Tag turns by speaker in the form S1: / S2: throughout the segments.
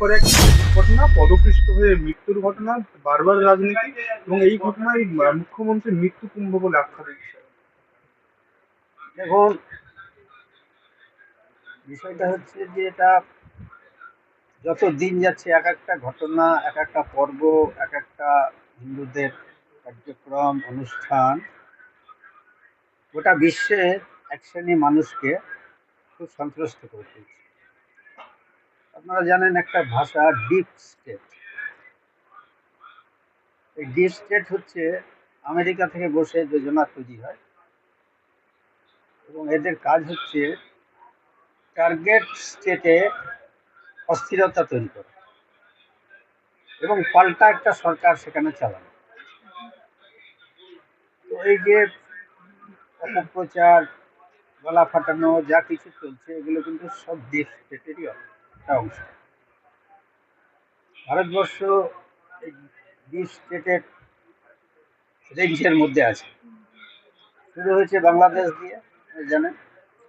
S1: পর এক ঘটনা পদপৃষ্ট হয়ে মৃত্যুর ঘটনা বারবার রাজনীতি এবং এই ঘটনায় আহ, মুখ্যমন্ত্রীর মৃত্যু কুম্ভ বলে আখ্যা দিচ্ছে
S2: দেখুন বিষয়টা হচ্ছে যে এটা যত দিন যাচ্ছে এক একটা ঘটনা এক একটা পর্ব এক একটা হিন্দুদের কার্যক্রম অনুষ্ঠান গোটা বিশ্বের এক শ্রেণি মানুষকে খুব সন্ত্রস্ত করে তুলছে। আপনারা জানেন একটা ভাষা ডিপ স্টেট এই ডিপ স্টেট হচ্ছে আমেরিকা থেকে বসে যোজনা তৈরি হয় এবং এদের কাজ হচ্ছে টার্গেট স্টেটে অস্থিরতা তৈরি করা এবং পাল্টা একটা সরকার সেখানে চালানো। তো এই যে অপপ্রচার, গলা ফাটানো, যা কিছু চলছে, এগুলো কিন্তু সব ডিপ স্টেটেরই একটা অংশ ভারতবর্ষ স্টেটের রেঞ্জের মধ্যে আছে। শুরু হয়েছে বাংলাদেশ দিয়ে জানেন।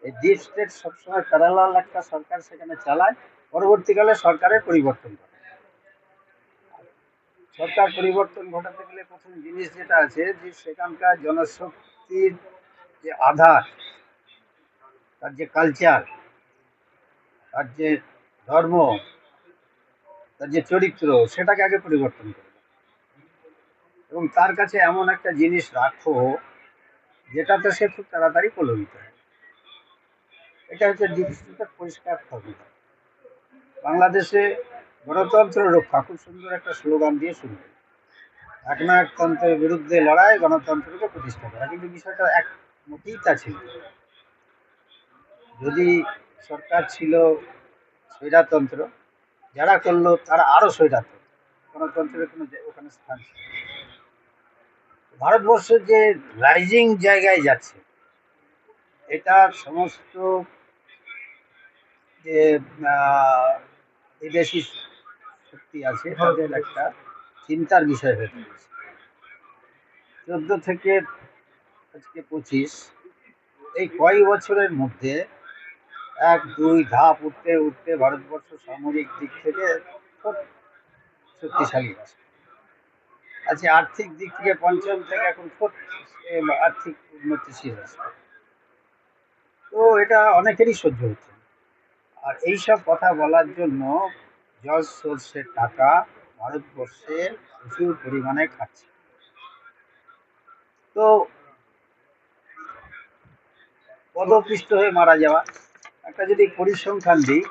S2: এই ডিপ স্টেট সবসময় প্যারালাল একটা সরকার সেখানে চালায়, পরবর্তীকালে সরকারের পরিবর্তন করে সরকার পরিবর্তন ঘটাতে গেলে প্রথম জিনিস যেটা আছে যে সেখানকার জনশক্তির যে আধার, তার যে কালচার তার যে ধর্ম, তার যে চরিত্র, সেটাকে আগে পরিবর্তন করবে এবং তার কাছে এমন একটা জিনিস রাখো, যেটাতে সে খুব তাড়াতাড়ি প্রলোভিত হয়। এটা হচ্ছে দৃষ্টিটা পরিষ্কার ফর্মুলা বাংলাদেশে গণতন্ত্র রক্ষা, খুব সুন্দর একটা স্লোগান দিয়ে শুরু হয় একনায়কতন্ত্রের বিরুদ্ধে লড়াই, গণতন্ত্রকে প্রতিষ্ঠা করা। কিন্তু বিষয়টা এক মোটেই তা ছিল যদি সরকার ছিল স্বৈরাতন্ত্র। যারা করল তারা আরও স্বৈরাতন্ত্র। গণতন্ত্রের কোনো ওখানে স্থান ছিল না। ভারতবর্ষের যে রাইজিং জায়গায় যাচ্ছে এটা সমস্ত যে বিদেশি শক্তি আছে তাদের একটা চিন্তার বিষয় হয়ে পড়েছে চোদ্দ থেকে আজকে পঁচিশ এই কয়েক বছরের মধ্যে এক, দুই ধাপ উঠতে উঠতে ভারতবর্ষ সামরিক দিক থেকে খুব শক্তিশালী আছে আচ্ছা আর্থিক দিক থেকে পঞ্চম থেকে এখন খুব আর্থিক উন্নতিশীল আছে তো এটা অনেকেরই সহ্য হচ্ছে। আর এইসব কথা বলার জন্য জল সোর্সের টাকা ভারতবর্ষে প্রচুর পরিমাণে খাচ্ছে। তো পদপিষ্ট হয়ে মারা যাওয়া একটা যদি পরিসংখ্যান দিই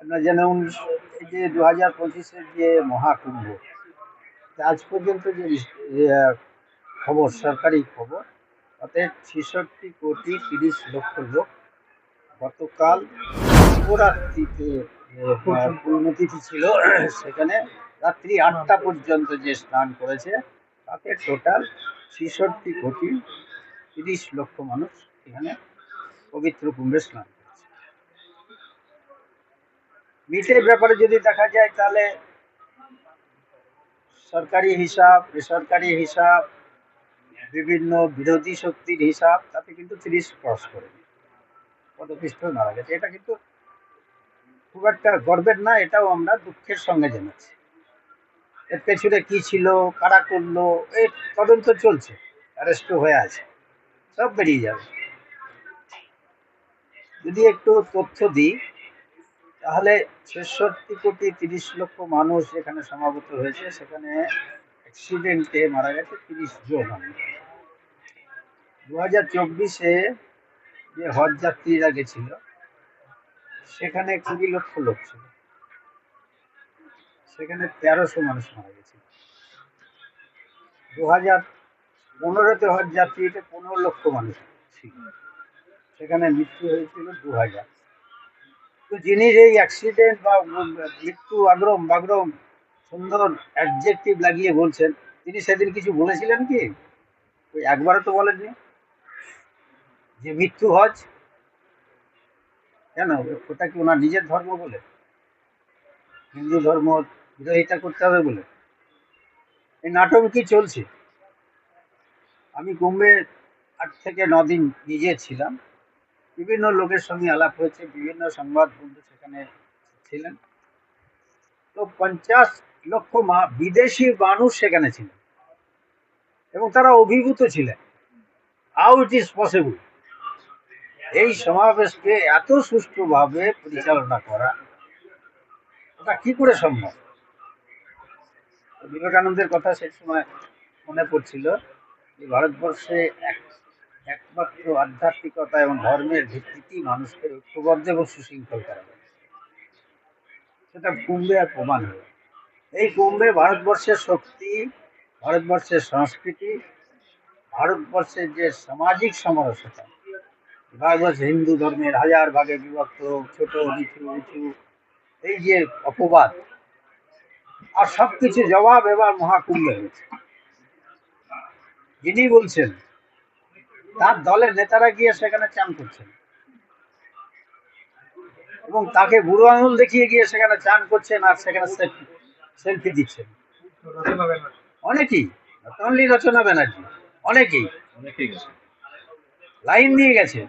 S2: আপনার যেমন এই যে দু হাজার পঁচিশের যে মহাকুম্ভ আজ পর্যন্ত যে খবর সরকারি খবর তাতে ছেষট্টি কোটি তিরিশ লক্ষ লোক গতকাল শিবরাত্রিতে পূর্ণতিথি ছিল সেখানে রাত্রি আটটা পর্যন্ত যে স্নান করেছে তাতে টোটাল ছেষট্টি কোটি তিরিশ লক্ষ মানুষ এখানে পবিত্র কুম্ভে স্নান মিটের ব্যাপারে যদি দেখা যায়, তাহলে সরকারি হিসাব, বেসরকারি হিসাব, বিভিন্ন বিরোধী শক্তির হিসাব, তাতে কিন্তু তিরিশ ক্রস করে পদপিষ্ট মারা গেছে। এটা কিন্তু খুব একটা গর্বের না, এটাও আমরা দুঃখের সঙ্গে জানাচ্ছি এর পেছনে কি ছিল, কারা করল এই তদন্ত চলছে, অ্যারেস্টও হয়ে আছে, সব বেরিয়ে যাবে। যদি একটু তথ্য দিই, তাহলে ছেষট্টি কোটি তিরিশ লক্ষ মানুষ যেখানে সমাবেত হয়েছে, সেখানে অ্যাক্সিডেন্টে মারা গেছে তিরিশ জন। দু হাজার চব্বিশে যে হজ যাত্রীরা গেছিল, সেখানে কুড়ি লক্ষ লোক ছিল। সেখানে তেরোশো মানুষ মারা গেছে। দু হাজার পনেরোতে হজ যাত্রীতে পনেরো লক্ষ মানুষ ছিল। সেখানে মৃত্যু হয়েছিল দু হাজার তো যিনি এই অ্যাক্সিডেন্ট বা মৃত্যু আগ্রম, বাগ্রম সুন্দর অ্যাডজেক্টিভ লাগিয়ে বলছেন, তিনি সেদিন কিছু বলেছিলেন কি? ওই একবারও তো বলেননি। যে মৃত্যু হজ, কেন? ওটা কি ওনার নিজের ধর্ম বলে? হিন্দু ধর্ম বিরোধিতা করতে হবে বলে? এই নাটক কি চলছে? আমি কুম্ভে আট থেকে ন দিন নিজে ছিলাম। বিভিন্ন লোকের সঙ্গে আলাপ হয়েছে, বিভিন্ন সংবাদ বন্ধু সেখানে ছিলেন। তো পঞ্চাশ লক্ষ মা- বিদেশি মানুষ সেখানে ছিলেন। এবং তারা অভিভূত ছিলেন। হাউ ইট ইজ পসিবল এই সমাবেশকে এত সুষ্ঠুভাবে পরিচালনা করা ওটা কি করে সম্ভব? বিবেকানন্দের কথা সেই সময় মনে পড়ছিল যে ভারতবর্ষে এক একমাত্র আধ্যাত্মিকতা এবং ধর্মের ভিত্তিতে মানুষকে ঐক্যবদ্ধ এবং সুশৃঙ্খল করা যায় সেটা কুম্ভে আর প্রমাণ হলো। এই কুম্ভে ভারতবর্ষের শক্তি, ভারতবর্ষের সংস্কৃতি, ভারতবর্ষের যে সামাজিক সমরসতা ভারতবর্ষ হিন্দু ধর্মের হাজার ভাগে বিভক্ত, ছোট, নিচু, উঁচু, এই যে অপবাদ, আর সব কিছু জবাব এবার মহাকুম্ভে হয়েছে। যিনি বলছেন তার দলের নেতারা গিয়ে সেখানে চান করছেন। এবং তাকে বুড়ো আঙুল দেখিয়ে গিয়ে সেখানে চান করছেন আর সেখানে সেলফি দিচ্ছেন। অনেকেই অনলি রচনা ব্যানার্জি, অনেকেই। লাইন দিয়ে গেছে।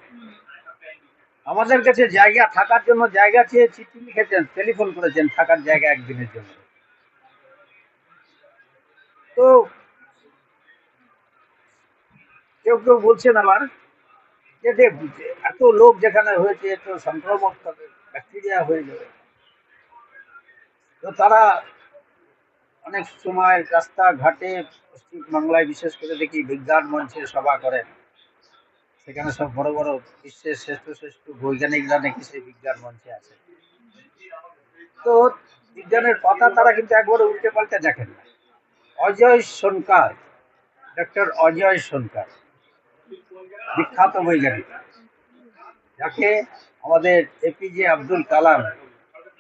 S2: আমাদের কাছে জায়গা, থাকার জন্য জায়গা চেয়ে চিঠি লিখেছেন, টেলিফোন করেছেন, থাকার জায়গা একদিনের জন্য। তো কেউ কেউ বলছেন আমার যে এত লোক যেখানে হয়েছে, এত সংক্রমণ হবে ব্যাকটেরিয়া হয়ে যাবে তো তারা অনেক সময় রাস্তাঘাটে পশ্চিমবাংলায় বিশেষ করে দেখি বিজ্ঞান মঞ্চে সভা করেন। সেখানে সব বড় বড় বিশ্বের শ্রেষ্ঠ শ্রেষ্ঠ বৈজ্ঞানিকরা নাকি সেই বিজ্ঞান মঞ্চে আছে তো বিজ্ঞানের পাতা তারা কিন্তু একবারে উল্টে পাল্টে দেখেন না। অজয় সোনকার ডক্টর অজয় সোনকার। বিখ্যাত বৈজ্ঞানিক যাকে আমাদের এপিজে আব্দুল কালাম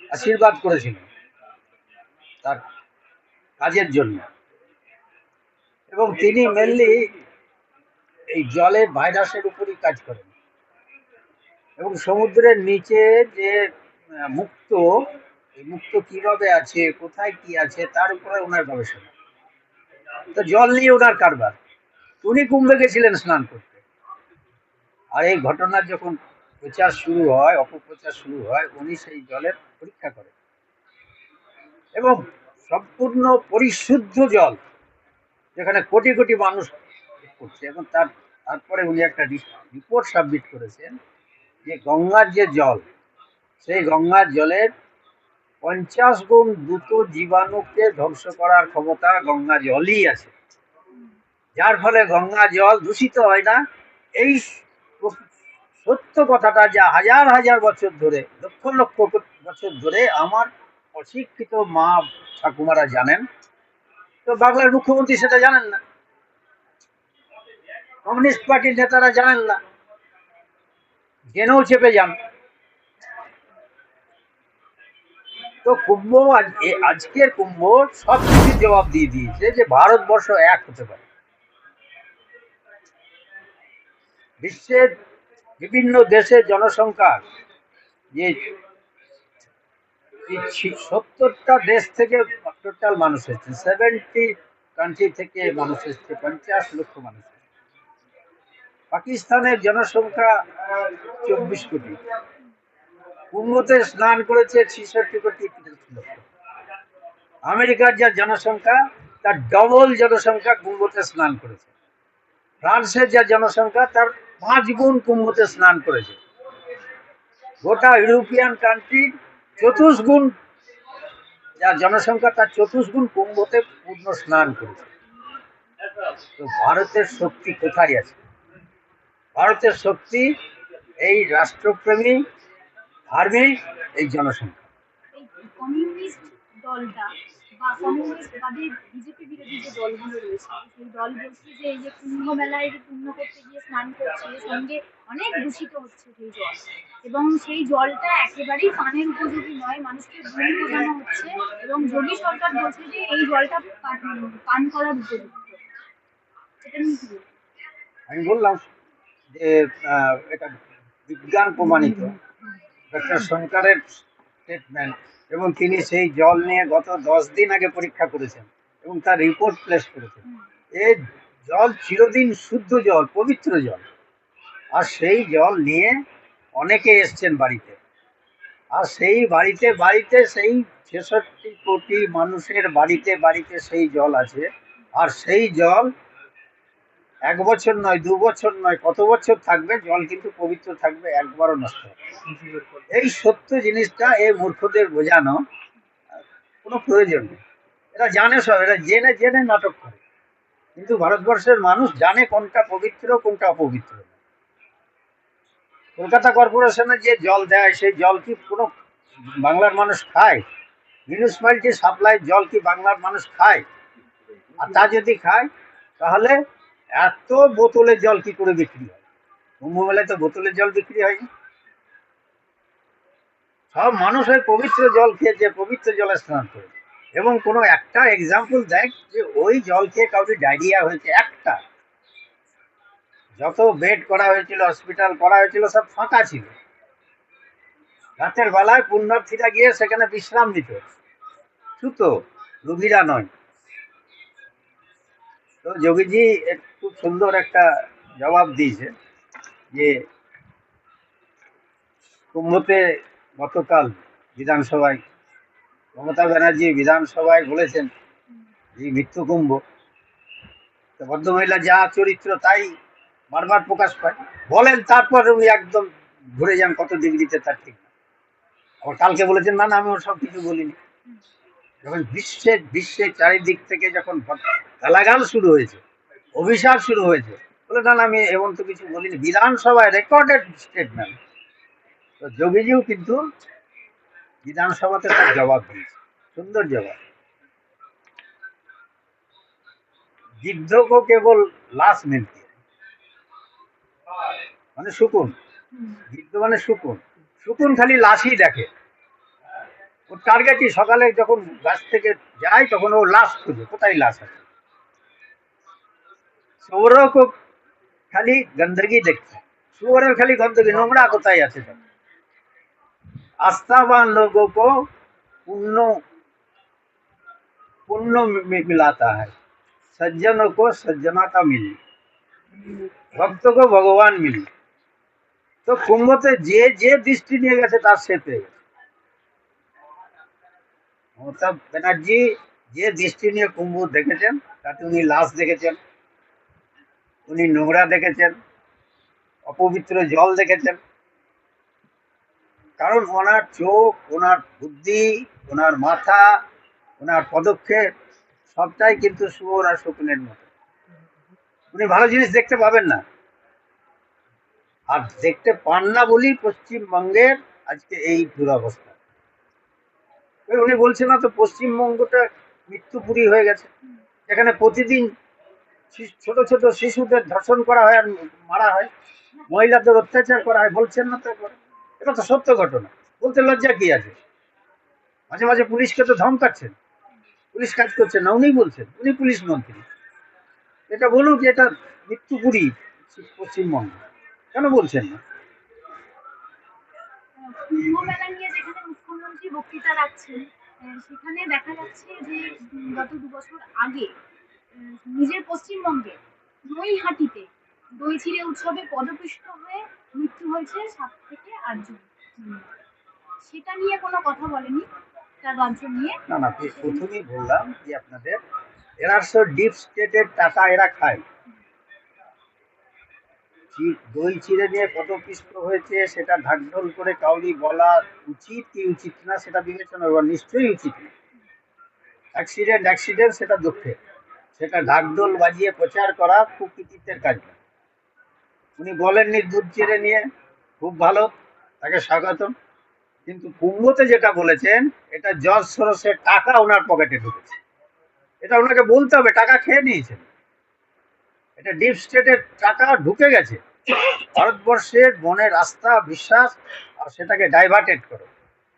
S2: আশীর্বাদ করেছিলেন তার কাজের জন্য। এবং তিনি মেনলি এই জলের ভাইরাসের উপরই কাজ করেন। এবং সমুদ্রের নিচে যে মুক্ত মুক্ত কীভাবে আছে, কোথায় কি আছে, তার উপরে ওনার গবেষণা। তো জল নিয়ে ওনার কারবার। উনি কুম্ভে গেছিলেন স্নান করতে। আর এই ঘটনার যখন প্রচার শুরু হয়, অপপ্রচার শুরু হয়, উনি সেই জলের পরীক্ষা করেন। এবং সম্পূর্ণ পরিশুদ্ধ জল, যেখানে কোটি কোটি মানুষ করছে, এবং তার, তারপরে উনি একটা রিপোর্ট সাবমিট করেছেন যে গঙ্গার যে জল, সেই গঙ্গার জলের পঞ্চাশ গুণ দ্রুত জীবাণুকে ধ্বংস করার ক্ষমতা গঙ্গা জলই আছে। যার ফলে গঙ্গা জল দূষিত হয় না। এই সত্য কথাটা যা হাজার হাজার বছর ধরে, লক্ষ লক্ষ বছর ধরে আমার অশিক্ষিত মা ঠাকুমারা জানেন। তো বাংলার মুখ্যমন্ত্রী সেটা জানেন না। কমিউনিস্ট পার্টির নেতারা জানেন না। জেনেও চেপে যান। তো কুম্ভ, আজ- আজকের কুম্ভ সব কিছুর জবাব দিয়ে দিয়েছে যে ভারতবর্ষ এক হতে পারে। বিশ্বের বিভিন্ন দেশের জনসংখ্যা যে সত্তরটা দেশ থেকে টোটাল মানুষ এসছে সেভেন্টি কান্ট্রি থেকে মানুষ এসছে পঞ্চাশ লক্ষ মানুষ পাকিস্তানের জনসংখ্যা চব্বিশ কোটি। কুম্ভতে স্নান করেছে ছিষট্টি কোটি আমেরিকার যা জনসংখ্যা, তার ডবল জনসংখ্যা কুম্ভতে স্নান করেছে। ফ্রান্সের যা জনসংখ্যা, তার পাঁচ গুণ কুম্ভতে স্নান করেছে। গোটা ইউরোপিয়ান কান্ট্রি চতুর্গুণ যার জনসংখ্যা, তার চতুর্গুণ কুম্ভতে পূর্ণ স্নান করেছে। তো ভারতের শক্তি কোথায় আছে? ভারতের শক্তি এই রাষ্ট্রপ্রেমী, ধার্মিক এই জনসংখ্যা।
S3: দলটা বা কমিউনিস্ট বাদে বিজেপি বিরোধী যে দলগুলো রয়েছে সেই দল বলছে যে এই যে কুম্ভ মেলায় যে করতে গিয়ে স্নান করছে সঙ্গে অনেক দূষিত হচ্ছে সেই জল। এবং সেই জলটা একেবারেই পানের উপযোগী নয় মানুষকে ভুল বোঝানো হচ্ছে এবং যোগী সরকার বলছে যে এই জলটা পান- পান করার কি
S2: আমি বললাম যে এটা বিজ্ঞান প্রমাণিত। ডক্টর শঙ্করের স্টেটমেন্ট এবং তিনি সেই জল নিয়ে গত দশ দিন আগে পরীক্ষা করেছেন এবং তার রিপোর্ট প্লেস করেছেন। এই জল চিরদিন শুদ্ধ জল, পবিত্র জল। আর সেই জল নিয়ে অনেকে এসছেন বাড়িতে। আর সেই বাড়িতে বাড়িতে সেই ছেষট্টি কোটি মানুষের বাড়িতে বাড়িতে সেই জল আছে। আর সেই জল এক বছর নয়, দু বছর নয়, কত বছর থাকবে? জল কিন্তু পবিত্র থাকবে, একবারও নষ্ট এই সত্য জিনিসটা এই মূর্খদের বোঝানো, কোনো প্রয়োজন নেই। এরা জানে সব, এরা জেনে জেনে নাটক করে। কিন্তু ভারতবর্ষের মানুষ জানে কোনটা পবিত্র, কোনটা অপবিত্র। কলকাতা কর্পোরেশনে যে জল দেয়, সেই জল কি কোনো বাংলার মানুষ খায়? মিউনিসিপ্যালিটি সাপ্লাই জল কি বাংলার মানুষ খায়? আর তা যদি খায়, তাহলে এত বোতলের জল কি করে বিক্রি হয়? কুম্ভ মেলায় তো বোতলের জল বিক্রি হয়নি। সব মানুষ ওই পবিত্র জল খেয়েছে পবিত্র জলে স্নান করে। এবং কোনো একটা এক্সাম্পল দেখ যে ওই জল খেয়ে কাউকে ডায়রিয়া হয়েছে, একটা। যত বেড করা হয়েছিল হসপিটাল করা হয়েছিল, সব ফাঁকা ছিল। রাতের বেলায় পুণ্যার্থীরা গিয়ে সেখানে বিশ্রাম নিত। সুতো রুগীরা নয় তো যোগীজি খুব সুন্দর একটা জবাব দিয়েছে যে কুম্ভতে গতকাল বিধানসভায় মমতা ব্যানার্জি বিধানসভায় বলেছেন যে মৃত্যু কুম্ভ। তো ভদ্রমহিলা যা চরিত্র তাই বারবার প্রকাশ পায়। বলেন তারপর উনি একদম ঘুরে যান কত ডিগ্রিতে তার ঠিক। কালকে বলেছেন, না না, আমি ওর সব কিছু বলিনি। যখন বিশ্বের বিশ্বের চারিদিক থেকে যখন গালাগাল শুরু হয়েছে, অভিশাপ শুরু হয়েছে, বলে, না আমি এমন তো কিছু বলিনি। বিধানসভায় রেকর্ডেড স্টেটমেন্ট তো যোগীজিও কিন্তু বিধানসভাতে তার জবাব দিয়েছে। সুন্দর জবাব। যুদ্ধ কো কেবল লাস্ট মিনিট মানে শুকুন। বৃদ্ধ মানে শুকুন। শুকুন খালি লাশই দেখে। ওর টার্গেটই সকালে যখন গাছ থেকে যায় তখন ও লাশ খুঁজে কোথায় লাশ আছে শুয়োরও খুব খালি গন্দগি দেখছে শুয়োরের খালি গন্দগি নোংরা কোথায় আছে দেখো। आस्थावान लोगों को पुण्य पुण्य मि- मिलाता है सज्जनों को सज्जनता मिली ভক্ত को ভগবান মিলি তো কুম্ভতে যে যে দৃষ্টি নিয়ে গেছে তার সে পেয়ে গেছে মমতা ব্যানার্জি যে দৃষ্টি নিয়ে কুম্ভ দেখেছেন, তাতে উনি লাশ দেখেছেন, উনি নোংরা দেখেছেন, অপবিত্র জল দেখেছেন। কারণ ওনার চোখ, ওনার বুদ্ধি, ওনার মাথা, ওনার পদক্ষেপ, সবটাই কিন্তু শুয়োর আর শকুনের মতো। উনি ভালো জিনিস দেখতে পাবেন না। আর দেখতে পান না বলেই পশ্চিমবঙ্গের আজকে এই দুরবস্থা। উনি বলছেন না তো পশ্চিমবঙ্গটা মৃত্যুপুরী হয়ে গেছে। এখানে প্রতিদিন ছোট ছোট শিশুদের ধর্ষণ করা হয় আর মারা হয়। মহিলাদের অত্যাচার করা হয়, বলছেন না তো এটা তো সত্য ঘটনা। বলতে লজ্জা কি আছে? মাঝে মাঝে পুলিশকে তো ধমকাচ্ছেন। পুলিশ কাজ করছে না উনি বলছেন, উনি পুলিশ মন্ত্রী। এটা বলুন যে এটা মৃত্যুপুরী পশ্চিমবঙ্গ? কেন বলছেন না
S3: কুম্ভ মেলা নিয়ে যেখানে মুখ্যমন্ত্রী বক্তৃতা রাখছেন সেখানে দেখা যাচ্ছে যে গত দু বছর আগে নিজের পশ্চিমবঙ্গে নৈহাটিতে দই চিড়ে উৎসবে পদপিষ্ট হয়ে মৃত্যু হয়েছে সাত থেকে আটজন সেটা নিয়ে কোনো কথা বলেনি তার রাজ্য নিয়ে?
S2: না না প্রথমেই বললাম যে আপনাদের, এরা সব ডিপ স্টেটের টাকা এরা খায়। দই চিড়ে নিয়ে কত পিষ্ট হয়েছে, সেটা ঢাকঢোল করে কাউরি বলা উচিত কি উচিত না, সেটা বিবেচনা করা, নিশ্চয়ই উচিত না। অ্যাক্সিডেন্ট অ্যাক্সিডেন্ট, সেটা দুঃখের। সেটা ঢাকঢোল বাজিয়ে প্রচার করা খুব কৃতিত্বের কাজ উনি বলেননি দুধ চিড়ে নিয়ে, খুব ভালো, তাকে স্বাগতম। কিন্তু কুম্ভতে যেটা বলেছেন, এটা জজ সরসের টাকা ওনার পকেটে ঢুকেছে। এটা ওনাকে বলতে হবে, টাকা খেয়ে নিয়েছেন। এটা ডিপ স্টেটের টাকা ঢুকে গেছে। ভারতবর্ষের মনের আস্থা বিশ্বাস, আর সেটাকে ডাইভার্টেড করো।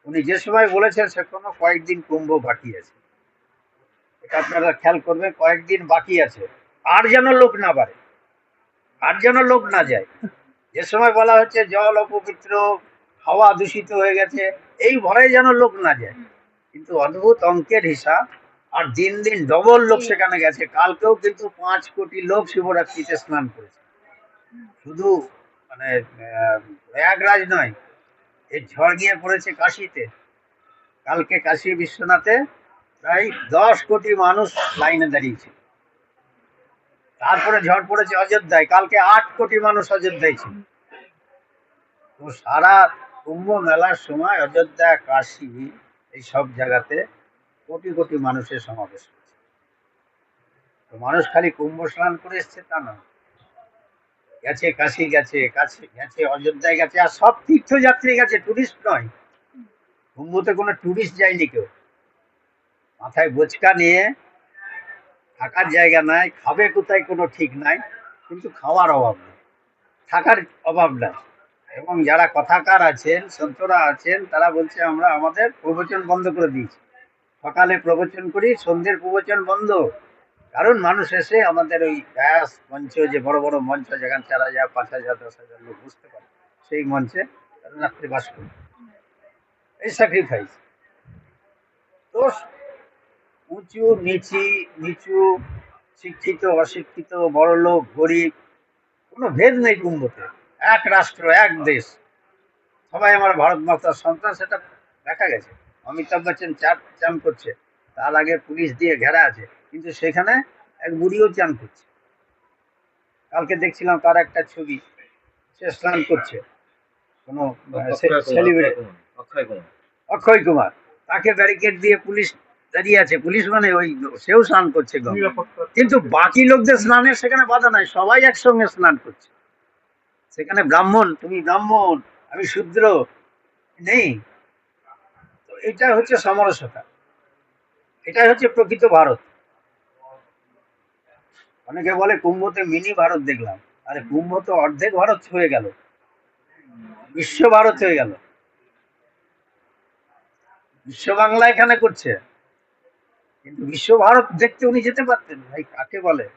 S2: উনি যে সময় বলেছেন, সে কোনো কয়েকদিন কুম্ভ বাকি আছে। এটা আপনারা খেয়াল করবেন, কয়েকদিন বাকি আছে। আর যেন লোক না বাড়ে, আর যেন লোক না যায়। যে সময় বলা হচ্ছে, জল অপবিত্র, হাওয়া দূষিত হয়ে গেছে, এই ভয়ে যেন লোক না যায়। কিন্তু অদ্ভুত অঙ্কের হিসাব আর দিন দিন ডবল লোক সেখানে গেছে। কালকেও কিন্তু পাঁচ কোটি লোক শিবরাত্রিতে স্নান করেছে। শুধু মানে প্রয়াগরাজ নয় এই ঝড় গিয়ে পড়েছে কাশিতে। কালকে কাশী বিশ্বনাথে প্রায় দশ কোটি মানুষ লাইনে দাঁড়িয়েছে। তারপরে ঝড় পড়েছে অযোধ্যায়। কালকে আট কোটি মানুষ অযোধ্যায় ছিল। তো সারা কুম্ভ মেলার সময় অযোধ্যা কাশী এই সব জায়গাতে কোটি কোটি মানুষের সমাবেশ তো মানুষ খালি কুম্ভ স্নান করে এসছে তা না গেছে কাশি, গেছে কাছে, গেছে অযোধ্যায়, গেছে আর সব তীর্থযাত্রী গেছে টুরিস্ট নয়। কুম্ভতে কোনো টুরিস্ট যায়নি কেউ। মাথায় বোচকা নিয়ে থাকার জায়গা নাই, খাবে কোথায় কোনো ঠিক নাই, কিন্তু খাওয়ার অভাব নেই। থাকার অভাব নাই। এবং যারা কথাকার আছেন, সন্তরা আছেন, তারা বলছে, আমরা আমাদের প্রবচন বন্ধ করে দিয়েছি। সকালে প্রবচন করি, সন্ধ্যের প্রবচন বন্ধ। কারণ মানুষ এসে আমাদের ওই ব্যাস মঞ্চ যে বড় বড় মঞ্চ, যেখানে চার হাজার, পাঁচ হাজার, দশ হাজার লোক বুঝতে পারে, সেই মঞ্চে রাত্রে বাস করে। এই স্যাক্রিফাইস তো উঁচু, নিচি, নিচু, শিক্ষিত, অশিক্ষিত বড় লোক গরিব, কোনো ভেদ নেই কুম্ভতে। এক রাষ্ট্র, এক দেশ। সবাই আমার ভারত মাতার সন্তান, সেটা দেখা গেছে। অমিতাভ বচ্চন চাপ চান করছে। তার আগে পুলিশ দিয়ে ঘেরা আছে। কিন্তু সেখানে এক বুড়িও চান করছে। কালকে দেখছিলাম তার একটা ছবি। সে স্নান করছে। কোনো সেলিব্রিটি
S4: অক্ষয় কুমার
S2: তাকে ব্যারিকেড দিয়ে পুলিশ দাঁড়িয়ে আছে। পুলিশ মানে ওই সেও স্নান করছে কিন্তু বাকি লোকদের স্নানের সেখানে বাধা নাই। সবাই একসঙ্গে স্নান করছে। সেখানে ব্রাহ্মণ তুমি ব্রাহ্মণ আমি শূদ্র। নেই। এটা হচ্ছে সমরসতা এটাই হচ্ছে প্রকৃত ভারত। অনেকে বলে কুম্ভতে মিনি ভারত দেখলাম। আরে কুম্ভ তো অর্ধেক ভারত হয়ে গেল। বিশ্ব ভারত হয়ে গেল। বিশ্ব বাংলা এখানে করছে। কিন্তু বিশ্ব ভারত দেখতে উনি যেতে পারতেন। ভাই, কাকে বলে?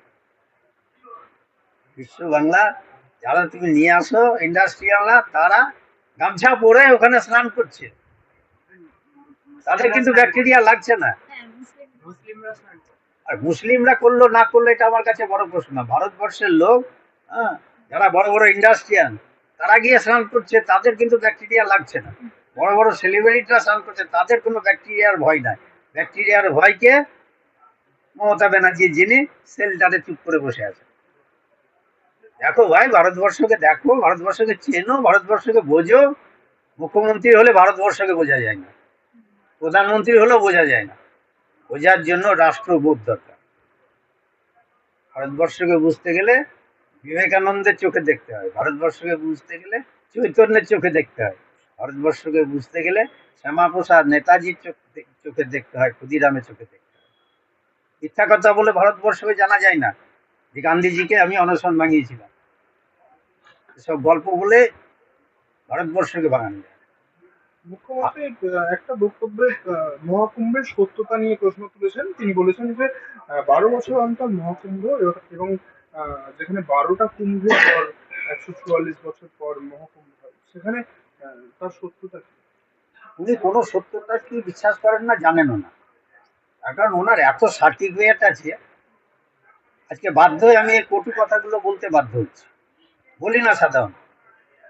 S2: বিশ্ব বাংলা, যারা তুমি নিয়ে আসো ইন্ডাস্ট্রিয়ালরা তারা গামছা পরে ওখানে স্নান করছে। তাদের কিন্তু ব্যাকটেরিয়া লাগছে না।
S3: হ্যাঁ।
S2: আর মুসলিমরা করল না করল এটা আমার কাছে বড় প্রশ্ন। ভারতবর্ষের লোক হ্যাঁ, যারা বড় বড় ইন্ডাস্ট্রিয়াল তারা গিয়ে স্নান করছে তাদের কিন্তু ব্যাকটেরিয়া লাগছে না। বড় বড় সেলিব্রিটিরা স্নান করছে তাদের কোনো ব্যাকটেরিয়ার ভয় নাই। ব্যাকটেরিয়ার ভয়কে মমতা ব্যানার্জি যিনি সেলটারে চুপ করে বসে আছে। দেখো ভাই ভারতবর্ষকে দেখো ভারতবর্ষকে চেনো ভারতবর্ষকে বোঝো। মুখ্যমন্ত্রী হলে ভারতবর্ষকে বোঝা যায় না। প্রধানমন্ত্রী হলেও বোঝা যায় না। বোঝার জন্য রাষ্ট্রবোধ দরকার। ভারতবর্ষকে বুঝতে গেলে বিবেকানন্দের চোখে দেখতে হয়। ভারতবর্ষকে বুঝতে গেলে চৈতন্যের চোখে দেখতে হয়। ভারতবর্ষকে বুঝতে গেলে শ্যামাপ্রসাদ নেতাজির চোখ দেখতে হয়, ক্ষুদিরামের চোখে দেখতে হয়। মিথ্যা কথা বলে ভারতবর্ষকে জানা যায় না। যে গান্ধীজিকে আমি অনশন ভাঙিয়েছিলাম। সব গল্প বলে ভারতবর্ষকে ভাঙানো যায়।
S1: মুখ্যমন্ত্রী একটা বক্তব্যে মহাকুম্ভের সত্যতা নিয়ে প্রশ্ন তুলেছেন। তিনি বলেছেন যে বারো বছর অন্তর মহাকুম্ভ এবং- যেখানে বারোটা কুম্ভের পর, একশো চুয়াল্লিশ বছর পর মহাকুম্ভ হয়, সেখানে তার সত্যতা কি?
S2: উনি কোনো সত্যটা কি বিশ্বাস করেন না জানেনও না। কারণ ওনার এত সার্টিফিকেট আছে, আজকে বাধ্য হয়ে আমি এই কটু কথাগুলো বলতে বাধ্য হচ্ছি। বলি না সাধারণ।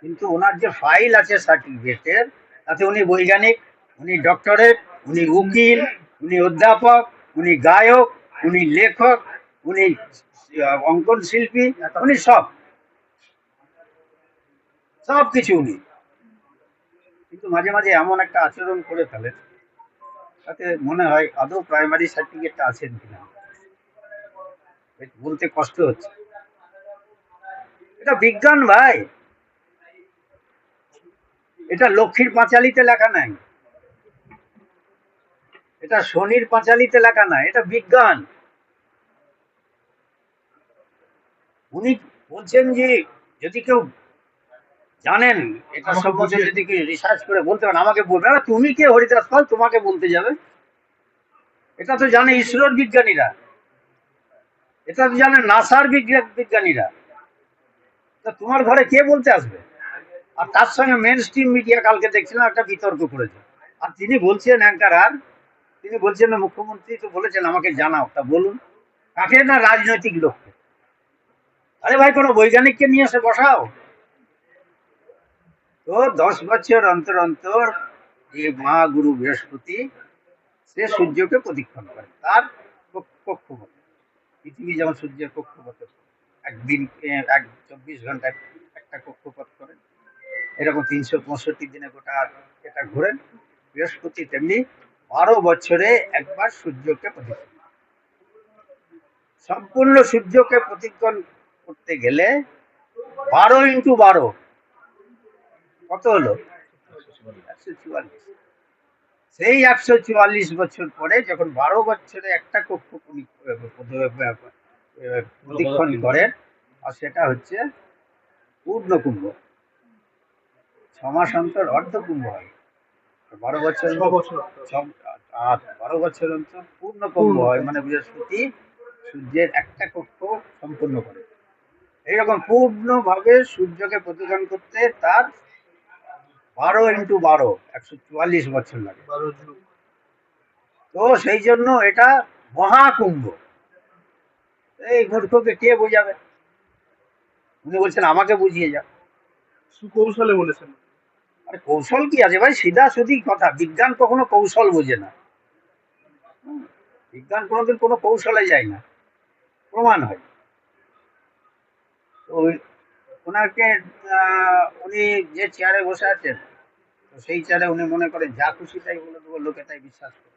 S2: কিন্তু ওনার যে ফাইল আছে সার্টিফিকেটের তাতে উনি বৈজ্ঞানিক, উনি ডক্টরেট, উনি উকিল, উনি অধ্যাপক, উনি গায়ক, উনি লেখক, উনি অঙ্কন শিল্পী, উনি সব। সব কিছু উনি। কিন্তু মাঝে মাঝে এমন একটা আচরণ করে ফেলেন, তাতে মনে হয় আদৌ প্রাইমারি সার্টিফিকেটটা আছেন কিনা। বলতে কষ্ট হচ্ছে। এটা বিজ্ঞান ভাই। এটা লক্ষ্মীর পাঁচালিতে লেখা নাই। এটা শনির পাঁচালিতে লেখা নাই এটা বিজ্ঞান। উনি বলছেন যে যদি কেউ জানেন এটা সম্বন্ধে যদি কেউ রিসার্চ করে বলতে পারেন আমাকে বলবে না তুমি কে হরিদাস পাল? তোমাকে বলতে যাবে। এটা তো জানে ইসরোর বিজ্ঞানীরা। এটা তো জানে নাসার বিজ্ঞা- বিজ্ঞানীরা। তা তোমার ঘরে কে বলতে আসবে? আর তার সঙ্গে মেন স্ট্রিম মিডিয়া কালকে দেখছিলাম একটা বিতর্ক করেছে। আর তিনি বলছেন অ্যাঙ্কার আর, তিনি বলছেন না মুখ্যমন্ত্রী তো বলেছেন আমাকে জানাও, তা বলুন। কাকে না রাজনৈতিক লোককে আরে ভাই, কোনো বৈজ্ঞানিককে নিয়ে এসে বসাও। তো দশ বছর অন্তর অন্তর যে মা গুরু বৃহস্পতি, সে সূর্যকে প্রদক্ষিণ করে, তার কক্ষ- কক্ষপথ পৃথিবী যেমন সূর্যের কক্ষপথ একদিন এক চব্বিশ ঘন্টায় একটা কক্ষপথ করেন এরকম তিনশো পঁয়ষট্টি দিনে গোটা এটা ঘোরেন। বৃহস্পতি তেমনি বারো বছরে একবার সূর্যকে প্রদক্ষিণ সম্পূর্ণ সূর্যকে প্রতিক্ষণ করতে গেলে বারো ইন্টু বারো, কত হলো? সেই একশো চুয়াল্লিশ বছর পরে যখন বারো বছরে একটা কক্ষ প্রতিক্ষণ করেন, আর সেটা হচ্ছে পূর্ণ কুম্ভ ছ মাস অন্তর অর্ধ কুম্ভ হয়। আর বারো বছর আর বারো বছর অন্তর পূর্ণ কুম্ভ হয় মানে বৃহস্পতি সূর্যের একটা কক্ষ সম্পূর্ণ করে। এইরকম পূর্ণভাবে সূর্যকে প্রতিদান করতে তার বারো ইন্টু বারো একশো চুয়াল্লিশ বছর লাগে। তো সেই জন্য এটা মহাকুম্ভ। এই মূর্খকে কে বোঝাবে? উনি বলছেন আমাকে বুঝিয়ে যা
S1: সুকৌশলে বলেছেন।
S2: আরে কৌশল কি আছে ভাই? সিধা সুদি কথা। বিজ্ঞান কখনো কৌশল বোঝে না। বিজ্ঞান কোনোদিন কোনো কৌশলে যায় না। প্রমাণ হয়। তো ওনাকে উনি যে চেয়ারে বসে আছেন, তো সেই চেয়ারে উনি মনে করেন, যা খুশি তাই বলে দেবো, লোকে তাই বিশ্বাস করে